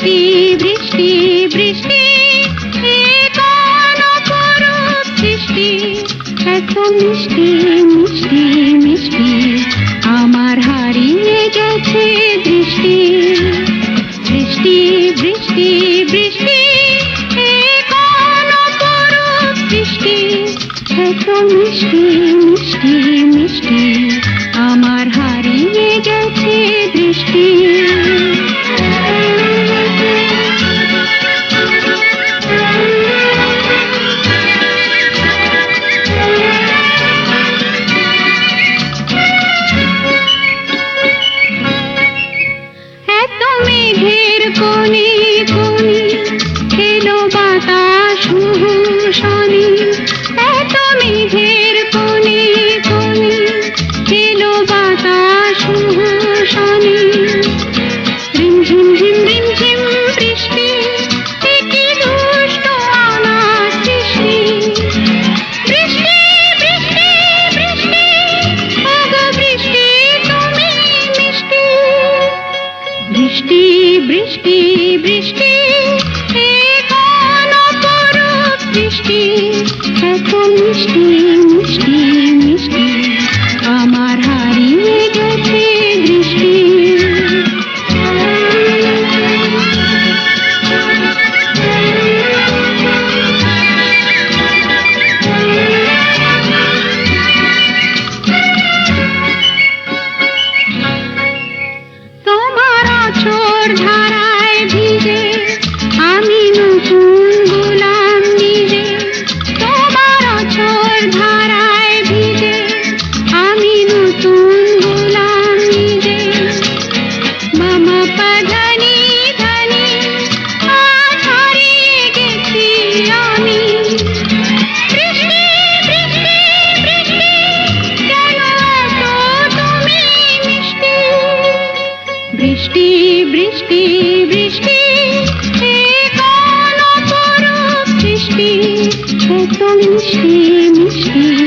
বৃষ্টি বৃষ্টি বৃষ্টি সৃষ্টি। এত মিষ্টি মিষ্টি মিষ্টি, আমার হারিয়ে গেছে দৃষ্টি। বৃষ্টি বৃষ্টি বৃষ্টি সৃষ্টি। এত মিষ্টি মিষ্টি মিষ্টি, আমার হারিয়ে গেছে শনি এত মেঘের কোণে কোণে এলো বাতাস শনি বৃষ্টি বৃষ্টি বৃষ্টি বৃষ্টি অপরূপ বৃষ্টি এত মিষ্টি মিষ্টি মিষ্টি। বৃষ্টি বৃষ্টি সৃষ্টি এত মিষ্টি।